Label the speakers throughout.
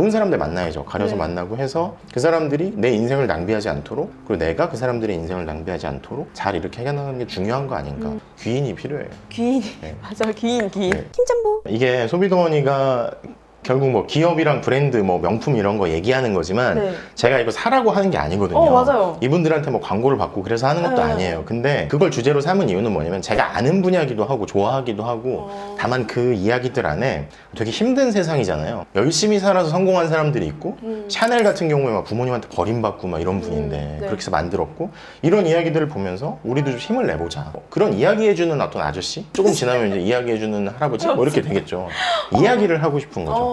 Speaker 1: 좋은 사람들 만나야죠. 가려서
Speaker 2: 네.
Speaker 1: 만나고 해서 그 사람들이 내 인생을 낭비하지 않도록 그리고 내가 그 사람들의 인생을 낭비하지 않도록 잘 이렇게 해나가는 게 중요한 거 아닌가.
Speaker 2: 음.
Speaker 1: 귀인이 필요해요.
Speaker 2: 귀인
Speaker 1: 네.
Speaker 2: 맞아 귀인 귀인
Speaker 1: 네.
Speaker 2: 킹짬보
Speaker 1: 이게 소비더머니가 결국 뭐 기업이랑 브랜드 뭐 명품 이런 거 얘기하는 거지만
Speaker 2: 네.
Speaker 1: 제가 이거 사라고 하는 게 아니거든요.
Speaker 2: 어, 맞아요.
Speaker 1: 이분들한테 뭐 광고를 받고 그래서 하는 것도
Speaker 2: 네.
Speaker 1: 아니에요. 근데 그걸 주제로 삼은 이유는 뭐냐면 제가 아는 분야기도 하고 좋아하기도 하고
Speaker 2: 어.
Speaker 1: 다만 그 이야기들 안에 되게 힘든 세상이잖아요. 열심히 살아서 성공한 사람들이 있고
Speaker 2: 음.
Speaker 1: 샤넬 같은 경우에 막 부모님한테 버림받고 막 이런 분인데
Speaker 2: 음, 네.
Speaker 1: 그렇게 해서 만들었고 이런 이야기들을 보면서 우리도 좀 힘을 내보자. 뭐 그런 이야기해주는 어떤 아저씨 조금 지나면 이제 이야기해주는 할아버지 뭐 이렇게 되겠죠. 이야기를 하고 싶은 거죠.
Speaker 2: 어,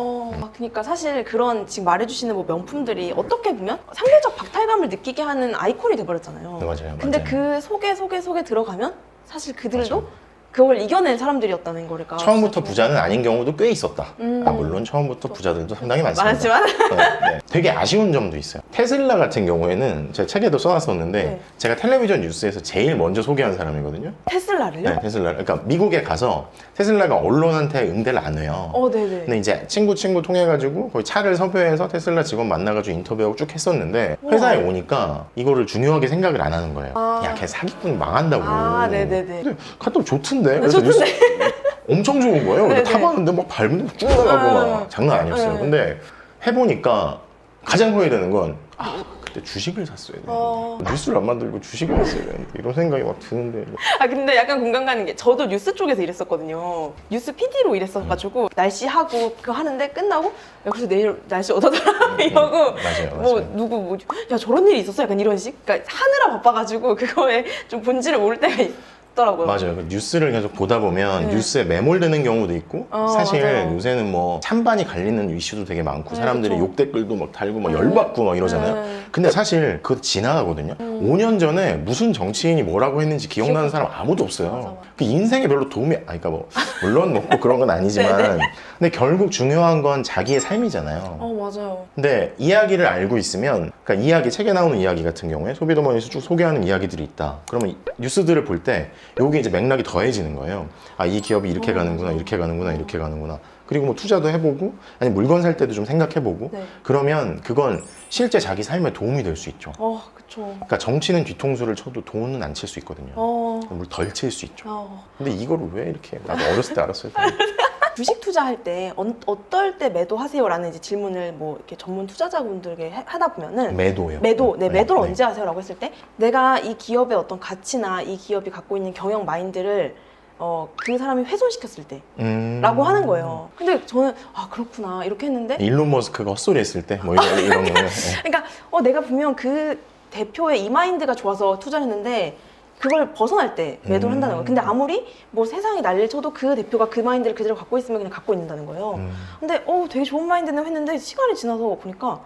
Speaker 2: 그러니까 사실 그런 지금 말해주시는 뭐 명품들이 어떻게 보면 상대적 박탈감을 느끼게 하는 아이콘이 돼버렸잖아요.
Speaker 1: 네, 맞아요.
Speaker 2: 근데
Speaker 1: 맞아요.
Speaker 2: 그 속에 속에 속에 들어가면 사실 그들도
Speaker 1: 맞아요.
Speaker 2: 그걸 이겨낸 사람들이었다는 거니까.
Speaker 1: 처음부터 부자는 아닌 경우도 꽤 있었다.
Speaker 2: 음.
Speaker 1: 아, 물론 처음부터 부자들도 상당히 많습니다.
Speaker 2: 많았지만
Speaker 1: 네, 네. 되게 아쉬운 점도 있어요. 테슬라 같은 경우에는 제 책에도 써놨었는데
Speaker 2: 네.
Speaker 1: 제가 텔레비전 뉴스에서 제일 먼저 소개한 사람이거든요.
Speaker 2: 테슬라를요?
Speaker 1: 네, 테슬라. 그러니까 미국에 가서 테슬라가 언론한테 응대를 안 해요.
Speaker 2: 어, 네네.
Speaker 1: 근데 이제 친구 친구 통해가지고 거의 차를 섭외해서 테슬라 직원 만나가지고 인터뷰하고 쭉 했었는데 회사에
Speaker 2: 우와.
Speaker 1: 오니까 이거를 중요하게 생각을 안 하는 거예요.
Speaker 2: 아.
Speaker 1: 야, 걔 사기꾼 망한다고.
Speaker 2: 아, 네네네.
Speaker 1: 근데 카톡 좋 던데.
Speaker 2: 네,
Speaker 1: 그래서
Speaker 2: 좋던데.
Speaker 1: 뉴스 엄청 좋은 거예요.
Speaker 2: 네네.
Speaker 1: 타봤는데 막 밟는데 쭉 나가고 막
Speaker 2: 음.
Speaker 1: 장난 아니었어요.
Speaker 2: 네.
Speaker 1: 근데 해보니까 가장 후회되는 건 아, 그때 주식을 샀어야 돼.
Speaker 2: 어.
Speaker 1: 뉴스를 안 만들고 주식을 샀어야 되는데 이런 생각이 막 드는데 뭐.
Speaker 2: 아 근데 약간 공감 가는 게 저도 뉴스 쪽에서 일했었거든요. 뉴스 PD로 일했어가지고 날씨하고 그거 하는데 끝나고 야 그래서 내일 날씨 어떠더라 이러고
Speaker 1: 음, 맞아요,
Speaker 2: 뭐
Speaker 1: 맞아요.
Speaker 2: 누구 뭐 야 저런 일이 있었어 약간 이런 식. 그러니까 하느라 바빠가지고 그거에 좀 본질을 모를 때가 있 더라고요.
Speaker 1: 맞아요. 그 뉴스를 계속 보다 보면
Speaker 2: 네.
Speaker 1: 뉴스에 매몰되는 경우도 있고
Speaker 2: 어,
Speaker 1: 사실
Speaker 2: 맞아요.
Speaker 1: 요새는 뭐 찬반이 갈리는 이슈도 되게 많고
Speaker 2: 네,
Speaker 1: 사람들이
Speaker 2: 그쵸.
Speaker 1: 욕 댓글도 막 달고 막
Speaker 2: 음.
Speaker 1: 열받고 막 이러잖아요.
Speaker 2: 네.
Speaker 1: 근데 사실 그거 지나가거든요.
Speaker 2: 음.
Speaker 1: 5년 전에 무슨 정치인이 뭐라고 했는지 기억나는
Speaker 2: 기억-
Speaker 1: 사람 아무도 없어요.
Speaker 2: 맞아, 맞아.
Speaker 1: 그 인생에 별로 도움이 아니 그러니까 뭐 물론 뭐 그런 건 아니지만 근데 결국 중요한 건 자기의 삶이잖아요.
Speaker 2: 네, 어 맞아요.
Speaker 1: 근데 이야기를 알고 있으면 그러니까 이야기 책에 나오는 이야기 같은 경우에 소비더머니에서 쭉 소개하는 이야기들이 있다. 그러면 이- 뉴스들을 볼 때 여기 이제 맥락이 더해지는 거예요. 아 이 기업이 이렇게
Speaker 2: 어,
Speaker 1: 가는구나. 이렇게 가는구나, 이렇게 가는구나. 그리고 뭐 투자도 해보고 아니 물건 살 때도 좀 생각해보고
Speaker 2: 네.
Speaker 1: 그러면 그건 실제 자기 삶에 도움이 될 수 있죠.
Speaker 2: 어 그쵸.
Speaker 1: 그러니까 정치는 뒤통수를 쳐도 돈은 안 칠 수 있거든요.
Speaker 2: 어.
Speaker 1: 물 덜 칠 수 있죠.
Speaker 2: 어.
Speaker 1: 근데 이거를 왜 이렇게 나도 어렸을 때 알았어요.
Speaker 2: 주식 투자할 때 어, 어떨 때 매도하세요라는 이제 질문을 뭐 이렇게 전문 투자자분들에게 해- 하다 보면은
Speaker 1: 매도요.
Speaker 2: 매도, 네, 매도를
Speaker 1: 네.
Speaker 2: 언제 하세요라고 했을 때 내가 이 기업의 어떤 가치나 이 기업이 갖고 있는 경영 마인드를 어, 그 사람이 훼손시켰을 때라고
Speaker 1: 음...
Speaker 2: 하는 거예요. 근데 저는 아 그렇구나 이렇게 했는데
Speaker 1: 일론 머스크가 헛소리 했을 때 뭐 이런 이런 거는 네.
Speaker 2: 그러니까 어, 내가 분명 그 대표의 이 마인드가 좋아서 투자를 했는데 그걸 벗어날 때 매도를
Speaker 1: 음.
Speaker 2: 한다는 거예요. 근데 아무리 뭐 세상이 난리를 쳐도 그 대표가 그 마인드를 그대로 갖고 있으면 그냥 갖고 있는다는 거예요.
Speaker 1: 음.
Speaker 2: 근데 어 되게 좋은 마인드는 했는데 시간이 지나서 보니까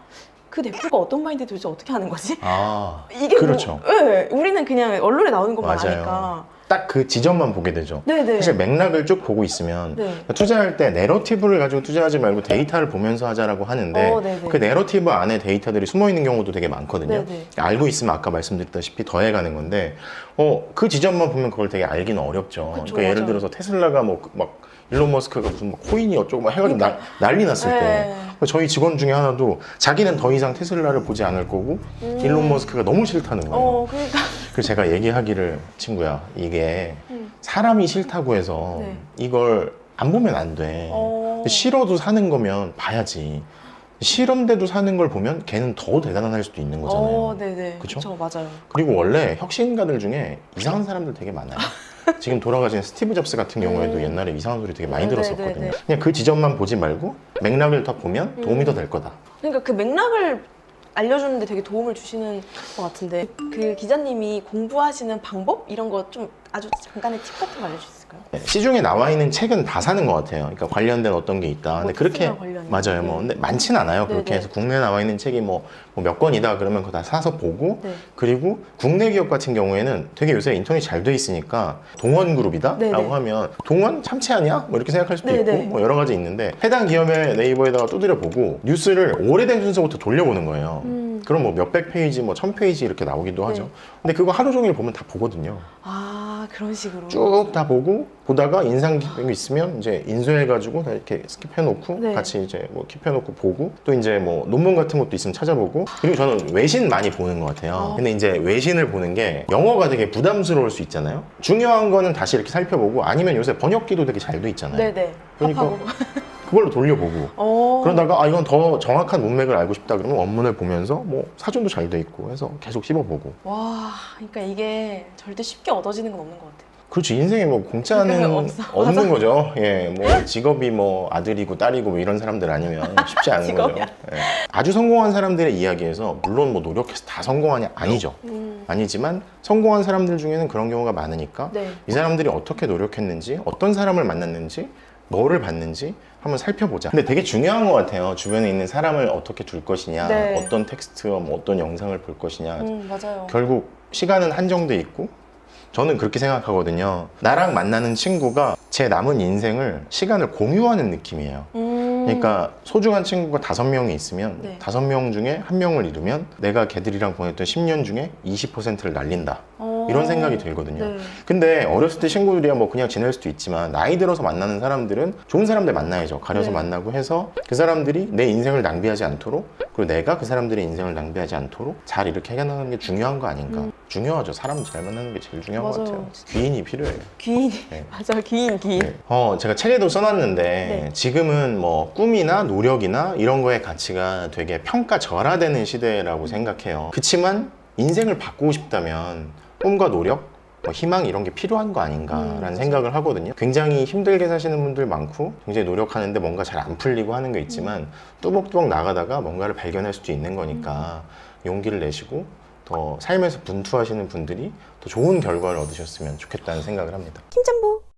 Speaker 2: 그 대표가 어떤 마인드 도대체 어떻게 하는 거지?
Speaker 1: 아
Speaker 2: 이게
Speaker 1: 그렇죠.
Speaker 2: 뭐, 예, 우리는 그냥 언론에 나오는 것만
Speaker 1: 맞아요.
Speaker 2: 아니까.
Speaker 1: 딱 그 지점만 보게 되죠.
Speaker 2: 네네.
Speaker 1: 사실 맥락을 쭉 보고 있으면
Speaker 2: 네.
Speaker 1: 투자할 때 내러티브를 가지고 투자하지 말고 데이터를 보면서 하자라고 하는데
Speaker 2: 어, 네네.
Speaker 1: 그 내러티브 안에 데이터들이 숨어 있는 경우도 되게 많거든요.
Speaker 2: 네네.
Speaker 1: 알고 있으면 아까 말씀드렸다시피 더해가는 건데 어, 그 지점만 보면 그걸 되게 알기는 어렵죠.
Speaker 2: 그쵸,
Speaker 1: 그러니까 예를
Speaker 2: 맞아요.
Speaker 1: 들어서 테슬라가 뭐 막 일론 머스크가 무슨 막 코인이 어쩌고 막 해가지고 나- 난리 났을 때
Speaker 2: 네.
Speaker 1: 저희 직원 중에 하나도 자기는 더 이상 테슬라를 보지 않을 거고
Speaker 2: 음.
Speaker 1: 일론 머스크가 너무 싫다는 거예요.
Speaker 2: 어, 그러니까.
Speaker 1: 그래서 제가 얘기하기를 친구야 이게
Speaker 2: 음.
Speaker 1: 사람이 싫다고 해서
Speaker 2: 네.
Speaker 1: 이걸 안 보면 안 돼.
Speaker 2: 어.
Speaker 1: 싫어도 사는 거면 봐야지. 싫은데도 사는 걸 보면 걔는 더 대단할 수도 있는 거잖아요.
Speaker 2: 어, 네네.
Speaker 1: 그쵸,
Speaker 2: 맞아요.
Speaker 1: 그리고 원래 혁신가들 중에 이상한 사람들 되게 많아요. 지금 돌아가신 스티브 잡스 같은 경우에도
Speaker 2: 음.
Speaker 1: 옛날에 이상한 소리 되게 많이
Speaker 2: 네,
Speaker 1: 들었었거든요.
Speaker 2: 네, 네.
Speaker 1: 그냥 그 지점만 보지 말고 맥락을 더 보면 도움이 더 될 거다.
Speaker 2: 그러니까 그 맥락을 알려주는데 되게 도움을 주시는 것 같은데. 그 기자님이 공부하시는 방법? 이런 거 좀 아주 잠깐의 팁 같은 거수 있을까요?
Speaker 1: 네, 시중에 나와 있는 책은 다 사는 것 같아요. 그러니까 관련된 어떤 게 있다. 근데
Speaker 2: 뭐
Speaker 1: 그렇게
Speaker 2: 관련된
Speaker 1: 맞아요. 뭐
Speaker 2: 네.
Speaker 1: 근데 많진 않아요. 그렇게
Speaker 2: 네,
Speaker 1: 해서 국내에 나와 있는 책이 뭐 몇 권이다 그러면 그거 다 사서 보고
Speaker 2: 네.
Speaker 1: 그리고 국내 기업 같은 경우에는 되게 요새 인터넷 잘돼 있으니까 동원 그룹이다라고
Speaker 2: 네, 네.
Speaker 1: 하면 동원 참치 아니야? 뭐 이렇게 생각할 수도
Speaker 2: 네,
Speaker 1: 있고
Speaker 2: 네.
Speaker 1: 뭐 여러 가지 있는데 해당 기업의 네이버에다가 두드려 보고 뉴스를 오래된 순서부터 돌려보는 거예요.
Speaker 2: 음.
Speaker 1: 그럼 뭐 몇백 페이지, 뭐 천 페이지 이렇게 나오기도 하죠.
Speaker 2: 네.
Speaker 1: 근데 그거 하루 종일 보면 다 보거든요.
Speaker 2: 아 그런 식으로.
Speaker 1: 쭉 다 보고 보다가 인상 깊은 게 있으면 이제 인수해가지고 다 이렇게 스킵해놓고
Speaker 2: 네.
Speaker 1: 같이 이제 뭐 킵해놓고 보고 또 이제 뭐 논문 같은 것도 있으면 찾아보고 그리고 저는 외신 많이 보는 것 같아요.
Speaker 2: 어.
Speaker 1: 근데 이제 외신을 보는 게 영어가 되게 부담스러울 수 있잖아요. 중요한 거는 다시 이렇게 살펴보고 아니면 요새 번역기도 되게 잘 돼 있잖아요.
Speaker 2: 네네.
Speaker 1: 그러니까
Speaker 2: 합하고.
Speaker 1: 그걸로 돌려보고
Speaker 2: 어.
Speaker 1: 그러다가 아 이건 더 정확한 문맥을 알고 싶다 그러면 원문을 보면서 뭐 사전도 잘 돼 있고 해서 계속 씹어보고
Speaker 2: 와, 그러니까 이게 절대 쉽게 얻어지는 건 없는 것 같아요.
Speaker 1: 그렇지 인생에 뭐 공짜는. 없는 거죠. 예, 뭐 직업이 뭐 아들이고 딸이고 뭐 이런 사람들 아니면 쉽지 않은 거죠. 예. 아주 성공한 사람들의 이야기에서 물론 뭐 노력해서 다 성공하냐 아니죠.
Speaker 2: 음.
Speaker 1: 아니지만 성공한 사람들 중에는 그런 경우가 많으니까
Speaker 2: 네.
Speaker 1: 이 사람들이 어떻게 노력했는지 어떤 사람을 만났는지 뭐를 봤는지 한번 살펴보자. 근데 되게 중요한 것 같아요. 주변에 있는 사람을 어떻게 둘 것이냐,
Speaker 2: 네.
Speaker 1: 어떤 텍스트와 뭐 어떤 영상을 볼 것이냐.
Speaker 2: 음, 맞아요.
Speaker 1: 결국 시간은 한정돼 있고 저는 그렇게 생각하거든요. 나랑 만나는 친구가 제 남은 인생을 시간을 공유하는 느낌이에요.
Speaker 2: 음.
Speaker 1: 그러니까 소중한 친구가 다섯 명이 있으면
Speaker 2: 네.
Speaker 1: 다섯 명 중에 한 명을 잃으면 내가 걔들이랑 보냈던 10년 중에 20%를 날린다.
Speaker 2: 어.
Speaker 1: 이런 생각이 들거든요.
Speaker 2: 네.
Speaker 1: 근데 어렸을 때 친구들이야 뭐 그냥 지낼 수도 있지만 나이 들어서 만나는 사람들은 좋은 사람들 만나야죠. 가려서
Speaker 2: 네.
Speaker 1: 만나고 해서 그 사람들이 내 인생을 낭비하지 않도록 그리고 내가 그 사람들의 인생을 낭비하지 않도록 잘 이렇게 해나가는 게 중요한 거 아닌가.
Speaker 2: 음.
Speaker 1: 중요하죠. 사람 잘 만나는 게 제일 중요한 것
Speaker 2: 맞아요.
Speaker 1: 같아요. 귀인이 필요해요.
Speaker 2: 귀인.
Speaker 1: 네.
Speaker 2: 맞아요. 귀인, 귀인.
Speaker 1: 네. 어, 제가 책에도 써놨는데
Speaker 2: 네.
Speaker 1: 지금은 뭐 꿈이나 노력이나 이런 거의 가치가 되게 평가절하되는 시대라고 생각해요. 그치만 인생을 바꾸고 싶다면 꿈과 노력, 뭐 희망 이런 게 필요한 거 아닌가라는
Speaker 2: 음.
Speaker 1: 생각을 하거든요. 굉장히 힘들게 사시는 분들 많고 굉장히 노력하는데 뭔가 잘 안 풀리고 하는 게 있지만 뚜벅뚜벅 나가다가 뭔가를 발견할 수도 있는 거니까 용기를 내시고 더 삶에서 분투하시는 분들이 더 좋은 결과를 얻으셨으면 좋겠다는 생각을 합니다.
Speaker 2: 킹짬보.